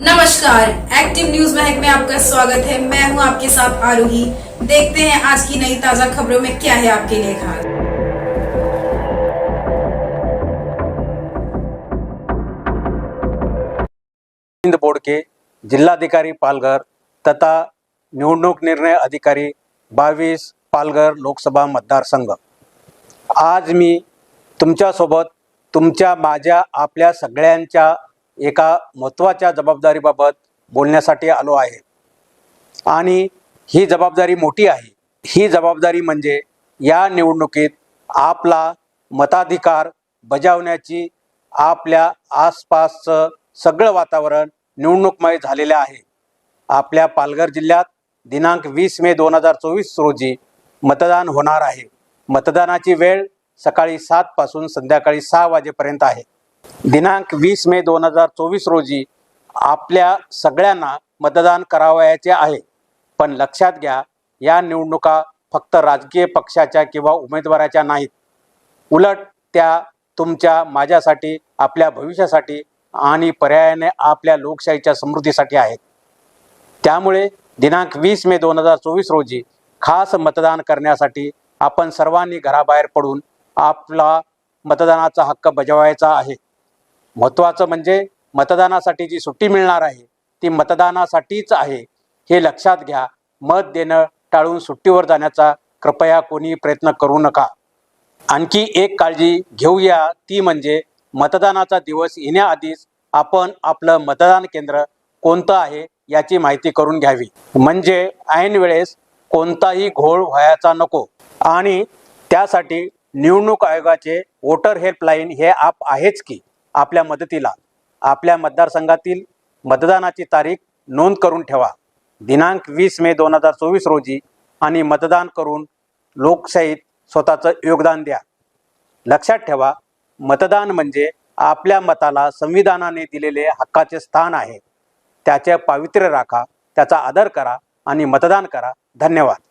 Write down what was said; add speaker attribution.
Speaker 1: नमस्कार active news Mahak में आपका स्वागत है। मैं हूँ आपके साथ आरोही। देखते हैं आज की नई ताज़ा खबरों में क्या है आपके लिए खास।
Speaker 2: अरविंद बोडके जिल्हाधिकारी पालघर तथा निवडणूक निर्णय अधिकारी बावीस पालघर लोकसभा मतदारसंघ। आज मी तुमच्यासोबत तुमच्या माझ्या आपल्या सगळ्यांच्या एका महत्त्वाच्या जबाबदारीबाबत बोलण्यासाठी आलो आहे. आणि ही जबाबदारी मोठी आहे. ही जबाबदारी म्हणजे या निवडणुकीत आपला मताधिकार बजावण्याची आपल्या आसपासचं सगळं वातावरण निवडणूकमय झालेलं आहे. आपल्या पालघर जिल्ह्यात दिनांक वीस मे दोन हजार चोवीस रोजी मतदान होणार आहे. मतदानाची वेळ सकाळी सातपासून संध्याकाळी सहा वाजेपर्यंत आहे. दिनांक वीस मे दोन हजार चोवीस रोजी आपल्या सगळ्यांना मतदान करावयाचे आहे. पण लक्षात घ्या या निवडणुका फक्त राजकीय पक्षाच्या किंवा उमेदवाराच्या नाहीत. उलट त्या तुमच्या माझ्यासाठी आपल्या भविष्यासाठी आणि पर्यायाने आपल्या लोकशाहीच्या समृद्धीसाठी आहेत. त्यामुळे दिनांक वीस मे दोन हजार चोवीस रोजी खास मतदान करण्यासाठी आपण सर्वांनी घराबाहेर पडून आपला मतदानाचा हक्क बजावायचा आहे. महत्त्वाचं म्हणजे मतदानासाठी जी सुट्टी मिळणार आहे ती मतदानासाठीच आहे. हे लक्षात घ्या. मत देणं टाळून सुट्टीवर जाण्याचा कृपया कोणी प्रयत्न करू नका. आणखी एक काळजी घेऊया ती म्हणजे मतदानाचा दिवस येण्याआधीच आपण आपलं मतदान केंद्र कोणतं आहे याची माहिती करून घ्यावी. म्हणजे ऐन वेळेस कोणताही घोळ व्हायचा नको. आणि त्यासाठी निवडणूक आयोगाचे वोटर हेल्पलाईन हे ॲप आहेच की. आपल्या मदतीला आपल्या मतदारसंघातील मतदानाची तारीख नोंद करून ठेवा. दिनांक वीस मे दोन हजार चोवीस रोजी आणि मतदान करून लोकशाहीत स्वतःचं योगदान द्या. लक्षात ठेवा मतदान म्हणजे आपल्या मताला संविधानाने दिलेले हक्काचे स्थान आहे. त्याचे पावित्र्य राखा त्याचा आदर करा आणि मतदान करा. धन्यवाद.